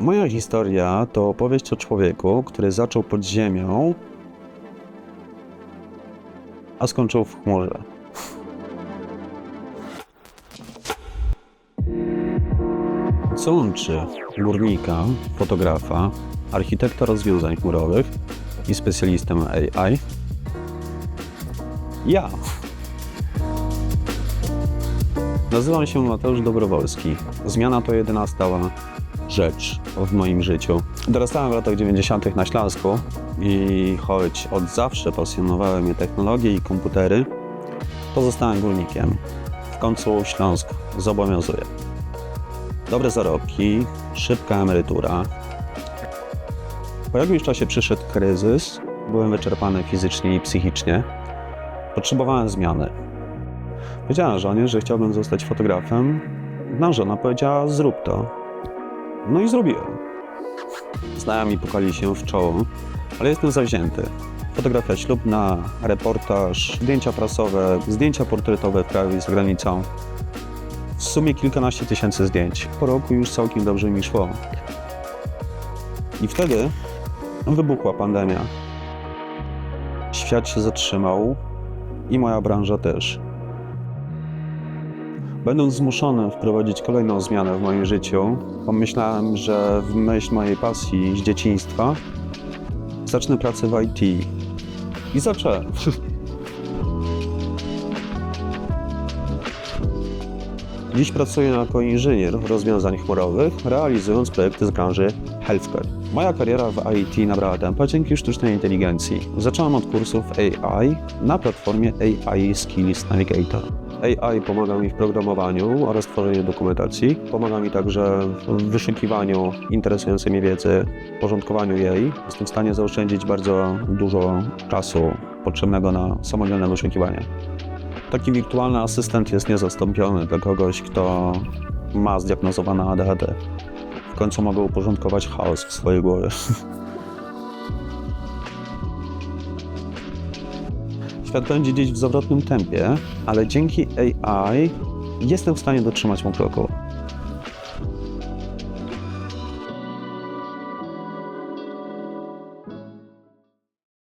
Moja historia to opowieść o człowieku, który zaczął pod ziemią, a skończył w chmurze. Co łączy górnika, fotografa, architekta rozwiązań chmurowych i specjalistę AI? Ja. Nazywam się Mateusz Dobrowolski. Zmiana to jedyna stała rzecz w moim życiu. Dorastałem w latach 90. na Śląsku i choć od zawsze pasjonowały mnie technologie i komputery, pozostałem górnikiem. W końcu Śląsk zobowiązuje. Dobre zarobki, szybka emerytura. Po jakimś czasie przyszedł kryzys, byłem wyczerpany fizycznie i psychicznie. Potrzebowałem zmiany. Powiedziałem żonie, że chciałbym zostać fotografem. No, żona powiedziała, zrób to. No i zrobiłem. Znajomi pukali się w czoło, ale jestem zawzięty. Fotografia ślubna, reportaż, zdjęcia prasowe, zdjęcia portretowe w kraju i za granicą. W sumie kilkanaście tysięcy zdjęć. Po roku już całkiem dobrze mi szło. I wtedy wybuchła pandemia. Świat się zatrzymał i moja branża też. Będąc zmuszony wprowadzić kolejną zmianę w moim życiu, pomyślałem, że w myśl mojej pasji z dzieciństwa zacznę pracę w IT. I zacząłem. Dziś pracuję jako inżynier rozwiązań chmurowych, realizując projekty z branży healthcare. Moja kariera w IT nabrała tempa dzięki sztucznej inteligencji. Zacząłem od kursów AI na platformie AI Skills Navigator. AI pomaga mi w programowaniu oraz tworzeniu dokumentacji. Pomaga mi także w wyszukiwaniu interesującej mnie wiedzy, porządkowaniu jej. Jestem w stanie zaoszczędzić bardzo dużo czasu potrzebnego na samodzielne wyszukiwanie. Taki wirtualny asystent jest niezastąpiony dla kogoś, kto ma zdiagnozowane ADHD. W końcu mogę uporządkować chaos w swojej głowie. Świat będzie dziś w zawrotnym tempie, ale dzięki AI jestem w stanie dotrzymać mu kroku.